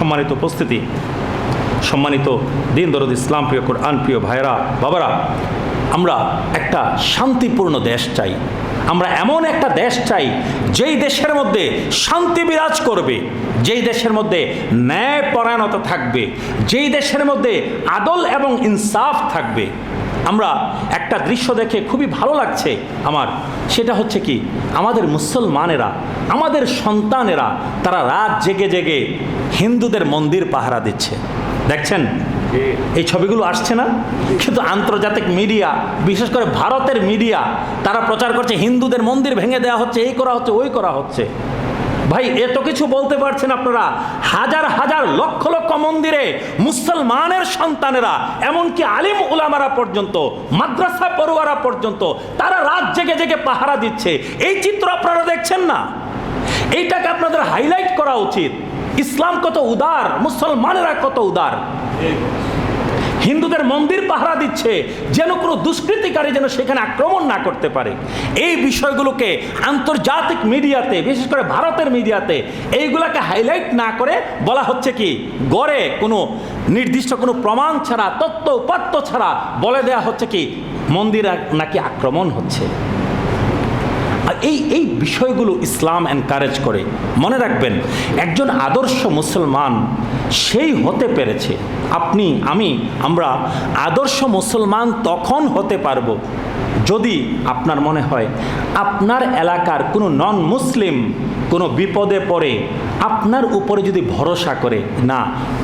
সম্মানিত উপস্থিতি, সম্মানিত দিন দরদ ইসলাম, প্রিয় কোরআন, প্রিয় ভাইরা বাবারা, আমরা একটা শান্তিপূর্ণ দেশ চাই। আমরা এমন একটা দেশ চাই, যেই দেশের মধ্যে শান্তি বিরাজ করবে, যেই দেশের মধ্যে ন্যায় পরায়ণতা থাকবে, যেই দেশের মধ্যে আদল এবং ইনসাফ থাকবে। আমরা একটা দৃশ্য দেখে খুবই ভালো লাগছে আমার। সেটা হচ্ছে কি? আমাদের মুসলমানেরা আমাদের সন্তানেরা তারা রাত জেগে জেগে হিন্দুদের মন্দির পাহারা দিচ্ছে। দেখছেন? এই ছবিগুলো আসছে না? কিন্তু আন্তর্জাতিক মিডিয়া বিশেষ করে ভারতের মিডিয়া তারা প্রচার করছে হিন্দুদের মন্দির ভেঙে দেওয়া হচ্ছে এই করা হচ্ছে ওই করা হচ্ছে। ভাই এত কিছু বলতে পারছেন আপনারা। হাজার হাজার লক্ষ লক্ষ মন্দিরে মুসলমানের সন্তানেরা, এমনকি আলিম উলামারা পর্যন্ত, মাদ্রাসা পড়ুয়ারা পর্যন্ত, তারা রাত জেগে জেগে পাহারা দিচ্ছে। এই চিত্র আপনারা দেখছেন না? এইটাকে আপনাদের হাইলাইট করা উচিত। ইসলাম কত উদার, মুসলমানেরা কত উদার। হিন্দুদের মন্দির পাহারা দিচ্ছে যেন কোনো দুষ্কৃতিকারী যেন সেখানে আক্রমণ না করতে পারে। এই বিষয়গুলোকে আন্তর্জাতিক মিডিয়াতে, বিশেষ করে ভারতের মিডিয়াতে, এইগুলাকে হাইলাইট না করে বলা হচ্ছে কি, গড়ে কোনো নির্দিষ্ট কোনো প্রমাণ ছাড়া তত্ত্ব উপাত্ত ছাড়া বলে দেয়া হচ্ছে কি, মন্দির নাকি আক্রমণ হচ্ছে। এই এই বিষয়গুলো ইসলাম এনকারেজ করে। মনে রাখবেন, একজন আদর্শ মুসলমান সেই হতে পেরেছে। আপনি, আমি, আমরা আদর্শ মুসলমান তখন হতে পারব। যদি আপনার মনে হয় আপনার এলাকার কোনো নন মুসলিম কোনো বিপদে পড়ে, আপনার উপরে যদি ভরসা করে, না,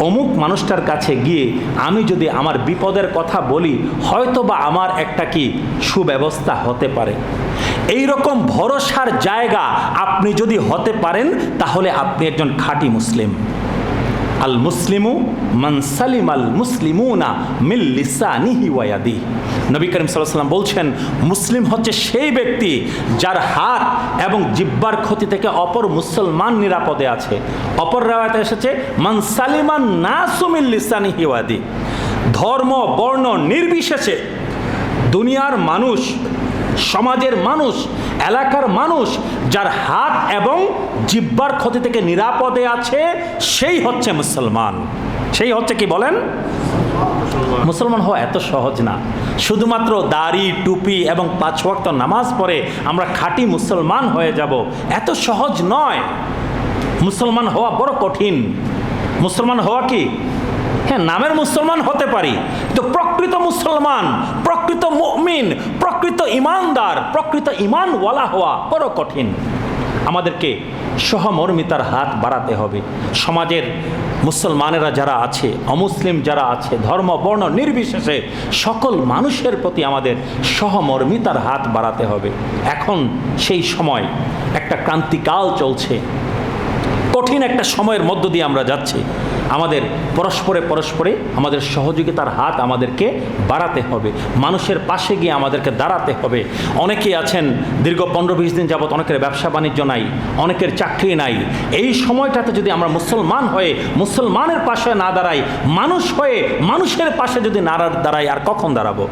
অমুক মানুষটার কাছে গিয়ে আমি যদি আমার বিপদের কথা বলি হয়তো বা আমার একটা কি সুব্যবস্থা হতে পারে। এই রকম ভরসার জায়গা আপনি যদি হতে পারেন, তাহলে আপনি একজন খাঁটি মুসলিম। আল মুসলিমু মানসালিম আল মুসলিমুনা মিল লিসানিহি ওয়াদি নবী করিম সাল্লাম বলছেন, মুসলিম হচ্ছে সেই ব্যক্তি যার হাত এবং জিব্বার ক্ষতি থেকে অপর মুসলমান নিরাপদে আছে। অপর রেওয়ায়তে এসেছে মানসালিমান নাসুমিল লিসানিহি ওয়াদি ধর্ম, বর্ণ নির্বিশেষে দুনিয়ার মানুষ সমাজের মানুষ, এলাকার মানুষ যার হাত এবং জিব্বার ক্ষতি থেকে নিরাপদে আছে, সেই হচ্ছে মুসলমান। সেই হচ্ছে কি বলেন? মুসলমান হওয়া এত সহজ না। শুধুমাত্র দাড়ি, টুপি এবং পাঁচ ওয়াক্ত নামাজ পড়ে আমরা খাঁটি মুসলমান হয়ে যাব, এত সহজ নয়। মুসলমান হওয়া বড় কঠিন। মুসলমান হওয়া কি? হ্যাঁ নামের মুসলমান হতে পারি তো প্রকৃত মুসলমান, প্রকৃত মুমিন, প্রকৃত ইমানদার, প্রকৃত ইমানওয়ালা হওয়া বড় কঠিন। আমাদেরকে সহমর্মিতার হাত বাড়াতে হবে। সমাজের মুসলমানেরা যারা আছে, অমুসলিম যারা আছে, ধর্ম, বর্ণ নির্বিশেষে সকল মানুষের প্রতি আমাদের সহমর্মিতার হাত বাড়াতে হবে। এখন সেই সময়, একটা ক্রান্তিকাল চলছে। কঠিন একটা সময়ের মধ্য দিয়ে আমরা যাচ্ছি। আমাদের পরস্পরে পরস্পরে আমাদের সহযোগিতার হাত আমাদেরকে বাড়াতে হবে। মানুষের পাশে গিয়ে আমাদেরকে দাঁড়াতে হবে। অনেকেই আছেন, দীর্ঘ পনেরো বিশ দিন যাবৎ অনেকের ব্যবসা বাণিজ্য নাই, অনেকের চাকরি নাই। এই সময়টাতে যদি আমরা মুসলমান হয়ে, মুসলমানের পাশে না দাঁড়াই, মানুষ হয়ে, মানুষের পাশে যদি না দাঁড়াই, আর কখন দাঁড়াবো?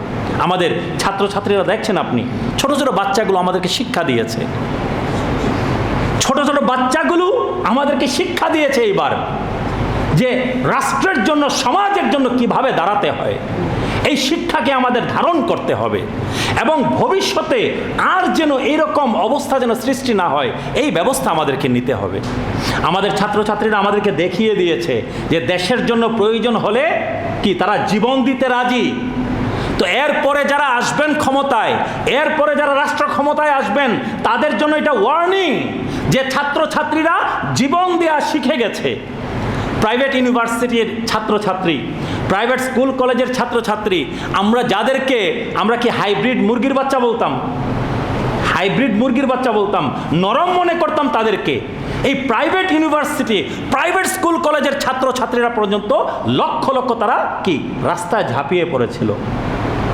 আমাদের ছাত্রছাত্রীরা দেখছেন আপনি, ছোট ছোট বাচ্চাগুলো আমাদেরকে শিক্ষা দিয়েছে। আমাদেরকে শিক্ষা দিয়েছে এইবার যে রাষ্ট্রের জন্য, সমাজের জন্য কীভাবে দাঁড়াতে হয়, এই শিক্ষাকে আমাদের ধারণ করতে হবে এবং ভবিষ্যতে আর যেন এইরকম অবস্থা যেন সৃষ্টি না হয়, এই ব্যবস্থা আমাদেরকে নিতে হবে। আমাদের ছাত্রছাত্রীরা আমাদেরকে দেখিয়ে দিয়েছে যে দেশের জন্য প্রয়োজন হলে কি তারা জীবন দিতে রাজি? তো এরপরে যারা আসবেন ক্ষমতায়, এরপরে যারা রাষ্ট্র ক্ষমতায় আসবেন, তাদের জন্য এটা ওয়ার্নিং যে ছাত্রছাত্রীরা জীবন দেওয়া শিখে গেছে। প্রাইভেট ইউনিভার্সিটির ছাত্রছাত্রী প্রাইভেট স্কুল কলেজের ছাত্রছাত্রী, আমরা যাদেরকে, আমরা কি হাইব্রিড মুরগির বাচ্চা বলতাম? হাইব্রিড মুরগির বাচ্চা বলতাম, নরম মনে করতাম তাদেরকে। এই প্রাইভেট ইউনিভার্সিটি প্রাইভেট স্কুল কলেজের ছাত্রছাত্রীরা পর্যন্ত লক্ষ লক্ষ তারা কি? রাস্তায় ঝাঁপিয়ে পড়েছিল।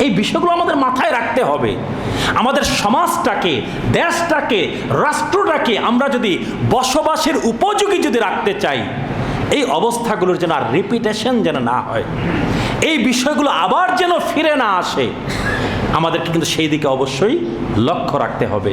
এই বিষয়গুলো আমাদের মাথায় রাখতে হবে। আমাদের সমাজটাকে, দেশটাকে, রাষ্ট্রটাকে আমরা যদি বসবাসের উপযোগী যদি রাখতে চাই, এই অবস্থাগুলোর যেন আর রিপিটেশন যেন না হয়। এই বিষয়গুলো আবার যেন ফিরে না আসে, আমাদেরকে কিন্তু সেই দিকে অবশ্যই লক্ষ্য রাখতে হবে।